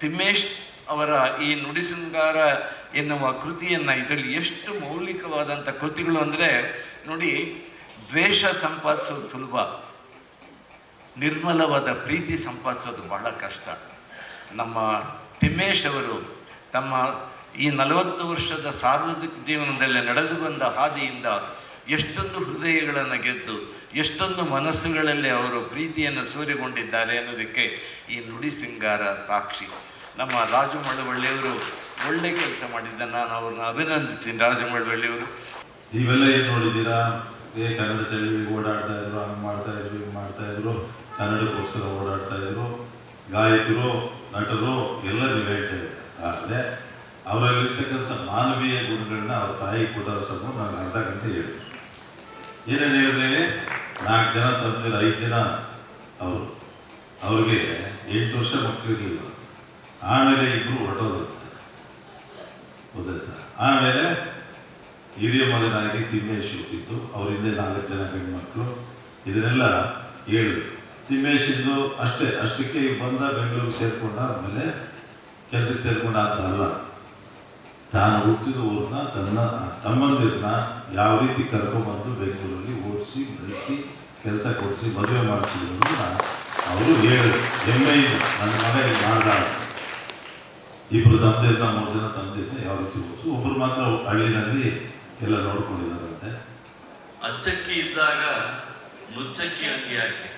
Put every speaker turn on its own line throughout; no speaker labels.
ತಿಮ್ಮೇಶ್ ಅವರ ಈ ನುಡಿಸುಂಗಾರ ಎನ್ನುವ ಕೃತಿಯನ್ನು ಇದರಲ್ಲಿ ಎಷ್ಟು ಮೌಲಿಕವಾದಂಥ ಕೃತಿಗಳು ಅಂದರೆ, ನೋಡಿ, ದ್ವೇಷ ಸಂಪಾದಿಸೋದು ಸುಲಭ, ನಿರ್ಮಲವಾದ ಪ್ರೀತಿ ಸಂಪಾದಿಸೋದು ಬಹಳ ಕಷ್ಟ. ನಮ್ಮ ತಿಮ್ಮೇಶ್ ಅವರು ತಮ್ಮ ಈ ನಲವತ್ತು ವರ್ಷದ ಸಾರ್ವಜನಿಕ ಜೀವನದಲ್ಲಿ ನಡೆದು ಬಂದ ಹಾದಿಯಿಂದ ಎಷ್ಟೊಂದು ಹೃದಯಗಳನ್ನು ಗೆದ್ದು, ಎಷ್ಟೊಂದು ಮನಸ್ಸುಗಳಲ್ಲಿ ಅವರು ಪ್ರೀತಿಯನ್ನು ಸೂರೆಗೊಂಡಿದ್ದಾರೆ ಅನ್ನೋದಕ್ಕೆ ಈ ನುಡಿ ಸಿಂಗಾರ ಸಾಕ್ಷಿ. ನಮ್ಮ ರಾಜು ಮಳವಳ್ಳಿಯವರು ಒಳ್ಳೆ ಕೆಲಸ ಮಾಡಿದ್ದ ನಾನು ಅವ್ರನ್ನ ಅಭಿನಂದಿಸ್ತೀನಿ. ರಾಜು ಮಳವಳ್ಳಿಯವರು
ನೀವೆಲ್ಲ ಏನು ನೋಡಿದ್ದೀರಾ? ಏ ಕನ್ನಡ ಚಳವಳಿ ಓಡಾಡ್ತಾ ಇದ್ರು, ಹಂಗೆ ಮಾಡ್ತಾ ಇದ್ರು, ಹಿಂಗೆ ಮಾಡ್ತಾ ಇದ್ರು, ಕನ್ನಡಕ್ಕೋಸ್ಕರ ಓಡಾಡ್ತಾ ಇದ್ರು. ಗಾಯಕರು, ನಟರು ಎಲ್ಲ ನೀವು ಹೇಳ್ತಾ ಆದರೆ ಅವರಲ್ಲಿರ್ತಕ್ಕಂಥ ಮಾನವೀಯ ಗುಣಗಳನ್ನ ಅವ್ರ ತಾಯಿ ಕೂಡ ನಾನು ಅರ್ಧ ಗಂಟೆ ಹೇಳಿದೆ ಏನೇನು ಹೇಳಿದ್ರೆ ನಾಲ್ಕು ಜನ ತಂದಿರ ಐದು ಜನ. ಅವರು. ಅವ್ರಿಗೆ ಎಂಟು ವರ್ಷ ಮಕ್ಕಳಿರಲಿಲ್ಲ ಆಮೇಲೆ ಇಬ್ಬರು ಹೊರಟೋದು ಗೊತ್ತಾಯ್ತಾ? ಆಮೇಲೆ ಹಿರಿಯ ಮಗನಾಗಿ ತಿಮ್ಮೇಶ್ ಅವ್ರ ಹಿಂದೆ ನಾಲ್ಕು ಜನ ಹೆಣ್ಮಕ್ಳು. ಇದನ್ನೆಲ್ಲ ಹೇಳಿದ್ರು ತಿಮ್ಮೇಶಿಂದು ಅಷ್ಟೇ, ಅಷ್ಟಕ್ಕೆ ಬಂದ ಬೆಂಗಳೂರಿಗೆ ಸೇರ್ಕೊಂಡ, ಆಮೇಲೆ ಕೆಲಸಕ್ಕೆ ಸೇರ್ಕೊಂಡ ಅಂತ ಅಲ್ಲ. ತಾನು ಹುಟ್ಟಿದ ಊರನ್ನ ತನ್ನ ತಮ್ಮಂದಿರನ್ನ ಯಾವ ರೀತಿ ಕರ್ಕೊಂಡ್ಬಂದು ಬೆಂಗಳೂರಲ್ಲಿ ಓಡಿಸಿ ಬೆಳೆಸಿ ಕೆಲಸ ಕೊಡಿಸಿ ಮದುವೆ ಮಾಡಿಸಿದ್ರು ಅಂತ ಅವರು ಹೇಳಿದ್ರು. ಹೆಮ್ಮೆ ಇದೆ. ನನ್ನ ಮಗ ಮಾಡ್ದ. ಇಬ್ಬರು ತಂದೆಯನ್ನ ಮೂರು ಜನ ತಂದೆಯನ್ನ ಯಾವ ರೀತಿ ಓದಿಸಿ ಒಬ್ಬರು ಮಾತ್ರ ಹಳ್ಳಿನಲ್ಲಿ ಎಲ್ಲ ನೋಡ್ಕೊಂಡಿದ್ದಾರಂತೆ.
ಅಚ್ಚಕ್ಕಿ ಇದ್ದಾಗ ಮುಚ್ಚಕ್ಕಿ ಅಂಗಿ ಯಾಕೆ?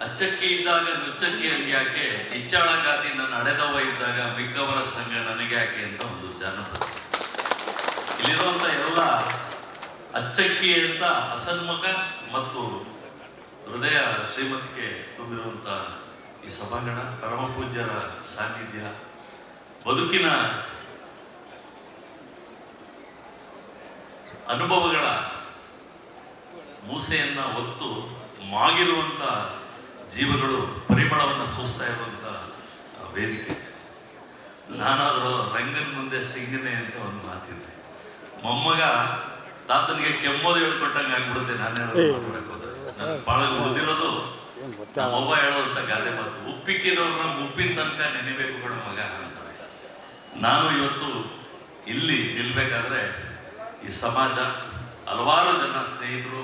ಅಚ್ಚಕ್ಕಿ ಇದ್ದಾಗ ನುಚ್ಚಕ್ಕಿ ಯಾಕೆ? ಇಚ್ಚಾಳ ಗಾದಿ ನನ್ನ ನಡೆದವ ಇದ್ದಾಗ ಮಿಕ್ಕವರ ಸಂಘ ನನಗೆ ಯಾಕೆ ಅಂತ ಒಂದು ಜಾನಪದ ಇಲ್ಲಿರುವಂತ ಎಲ್ಲ ಅಚ್ಚಕ್ಕಿ ಅಂತ ಅಸನ್ಮುಖ ಮತ್ತು ಹೃದಯ ಶ್ರೀಮಂತಿಕೆ ತುಂಬಿರುವಂತ ಈ ಸಭಾಂಗಣ, ಪರಮ ಪೂಜ್ಯರ ಸಾನ್ನಿಧ್ಯ, ಬದುಕಿನ ಅನುಭವಗಳ ಮೂಸೆಯನ್ನ ಒತ್ತು ಮಾಗಿರುವಂತ ಜೀವಗಳು ಪರಿಮಳವನ್ನು ಸೂಸ್ತಾ ಇರುವಂತ ಆ ವೇದಿಕೆ. ನಾನಾದರೂ ರಂಗನ ಮುಂದೆ ಸಿಂಗನೆ ಅಂತ ಒಂದು ಮಾತಿದ್ದೆ ಮೊಮ್ಮಗ ತಾತನಿಗೆ ಕೆಮ್ಮೋದು ಹೇಳ್ಕೊಟ್ಟಂಗೆ ಆಗ್ಬಿಡುತ್ತೆ ನಾನೇ ಹೇಳೋದು ಬಹಳ ಉಳಿದಿರೋದು ನಮ್ಮವ್ವ ಹೇಳೋದಂತ ಗಾದೆ ಮಾತು ಉಪ್ಪಿಕ್ಕಿದವ್ರನ್ನ ಉಪ್ಪಿನ ತನಕ ನೆನಿಬೇಕು ಕೂಡ ಮಗ ಅಂತಾರೆ ನಾನು ಇವತ್ತು ಇಲ್ಲಿ ನಿಲ್ಬೇಕಾದ್ರೆ ಈ ಸಮಾಜ ಹಲವಾರು ಜನ ಸ್ನೇಹಿತರು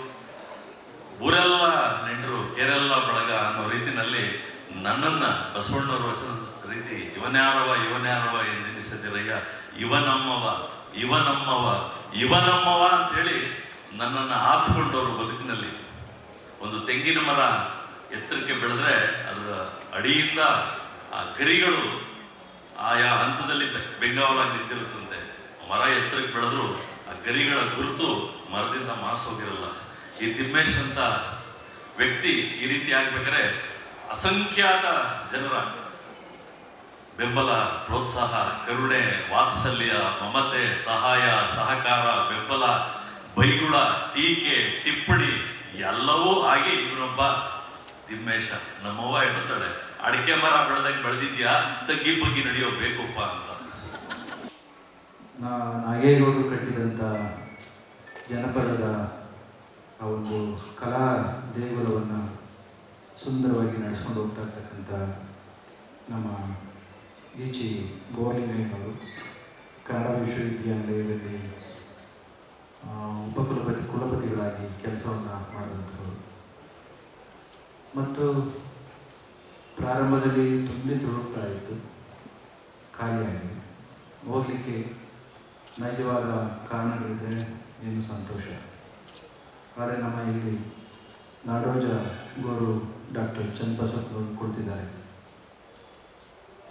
ಊರೆಲ್ಲ ನೆಂಟರು ಕೇರೆಲ್ಲ ಬಳಗ ಅನ್ನೋ ರೀತಿನಲ್ಲಿ ನನ್ನನ್ನು ಬಸವಣ್ಣವ್ರ ವಚನ ರೀತಿ ಇವನ್ಯಾರವ ಇವನ್ಯಾರವ ಎಂದೆನಿಸದಿರಯ್ಯ ಇವನಮ್ಮವ ಇವನಮ್ಮವ ಇವನಮ್ಮವ ಅಂತ ಹೇಳಿ ನನ್ನನ್ನು ಆತ್ಕೊಂಡವರು ಬದುಕಿನಲ್ಲಿ. ಒಂದು ತೆಂಗಿನ ಮರ ಎತ್ತರಕ್ಕೆ ಬೆಳೆದ್ರೆ ಅದರ ಅಡಿಯಿಂದ ಆ ಗರಿಗಳು ಆಯಾ ಹಂತದಲ್ಲಿ ಬೆಂಗಾವಲಾಗಿ ನಿಂತಿರುತ್ತಂತೆ. ಮರ ಎತ್ತರಕ್ಕೆ ಬೆಳೆದ್ರು ಆ ಗರಿಗಳ ಗುರುತು ಮರದಿಂದ ಮಾಸೋಗಿರಲ್ಲ ಈ ತಿಮ್ಮೇಶ್ ಅಂತ ವ್ಯಕ್ತಿ ಈ ರೀತಿ ಆಗ್ಬೇಕಾದ್ರೆ ಅಸಂಖ್ಯಾತ ಜನರ ಬೆಂಬಲ, ಪ್ರೋತ್ಸಾಹ, ಕರುಣೆ, ವಾತ್ಸಲ್ಯ, ಮಮತೆ, ಸಹಾಯ, ಸಹಕಾರ, ಬೆಂಬಲ, ಬೈಗುಳ, ಟೀಕೆ, ಟಿಪ್ಪಣಿ ಎಲ್ಲವೂ ಆಗಿ ಇವನೊಬ್ಬ ತಿಮ್ಮೇಶ. ನಮ್ಮವ್ವ ಹೇಳ್ತಾಳೆ, ಅಡಿಕೆ ಮರ ಬೆಳೆದಂಗೆ ಬೆಳೆದಿದ್ಯಾ? ತಗ್ಗಿ ಬಗ್ಗಿ ನಡೆಯೋ ಬೇಕಪ್ಪ ಅಂತ.
ನಾಗೇಗೌಡರು ಕಟ್ಟಿದಂಥ ಜನಪದದ ಆ ಒಂದು ಕಲಾ ದೇಗುಲವನ್ನು ಸುಂದರವಾಗಿ ನಡೆಸ್ಕೊಂಡು ಹೋಗ್ತಾ ಇರ್ತಕ್ಕಂಥ ನಮ್ಮ ಈಚಿ ಗೋವಿಂದಯ್ಯನವರು ಕನ್ನಡ ವಿಶ್ವವಿದ್ಯಾಲಯದಲ್ಲಿ ಉಪಕುಲಪತಿ, ಕುಲಪತಿಗಳಾಗಿ ಕೆಲಸವನ್ನು ಮಾಡಿದಂಥವರು. ಮತ್ತು ಪ್ರಾರಂಭದಲ್ಲಿ ತುಂಬಿ ತುಳುಕ್ತಾ ಇತ್ತು ಖಾಲಿಯಾಗಿ ಹೋಗಲಿಕ್ಕೆ ನೈಜವಾದ ಕಾರಣಗಳಿದ್ರೆ ಏನು ಸಂತೋಷ? ಆದರೆ ನಮ್ಮ ಇಲ್ಲಿ ನಾಡೋಜ ಗುರು ಡಾಕ್ಟರ್ ಚನ್ನಬಸಪ್ಪನವರು ಕೊಡ್ತಿದ್ದಾರೆ.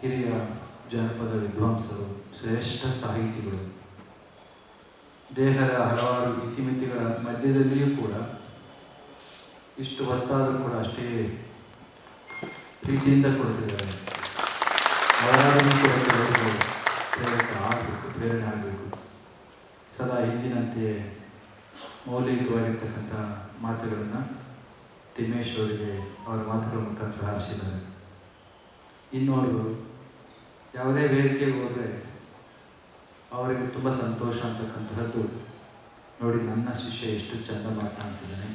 ಹಿರಿಯ ಜನಪದ ವಿದ್ವಾಂಸರು, ಶ್ರೇಷ್ಠ ಸಾಹಿತಿಗಳು. ದೇಹದ ಹಲವಾರು ಇತಿಮಿತಿಗಳ ಮಧ್ಯದಲ್ಲಿಯೂ ಕೂಡ ಇಷ್ಟು ಹೊತ್ತಾದರೂ ಕೂಡ ಅಷ್ಟೇ ಪ್ರೀತಿಯಿಂದ ಕೊಡ್ತಿದ್ದಾರೆ. ಪ್ರೇರಣೆ ಆಗಬೇಕು ಪ್ರೇರಣೆ ಆಗಬೇಕು. ಸದಾ ಹಿಂದಿನಂತೆಯೇ ಮೌಲ್ಯಯುತವಾಗಿರ್ತಕ್ಕಂಥ ಮಾತುಗಳನ್ನು ತಿಮ್ಮೇಶ್ ಅವರಿಗೆ ಅವರ ಮಾತುಗಳ ಮುಖಾಂತರ ಹಾರಿಸಿದ್ದಾರೆ. ಇನ್ನು ಅವರು ಯಾವುದೇ ವೇದಿಕೆಗೆ ಹೋದರೆ ಅವರಿಗೆ ತುಂಬ ಸಂತೋಷ ಅಂತಕ್ಕಂಥದ್ದು ನೋಡಿ ನನ್ನ ಶಿಷ್ಯ ಎಷ್ಟು ಚಂದ ಮಾತನಾಡ್ತಿದ್ದಾನೆ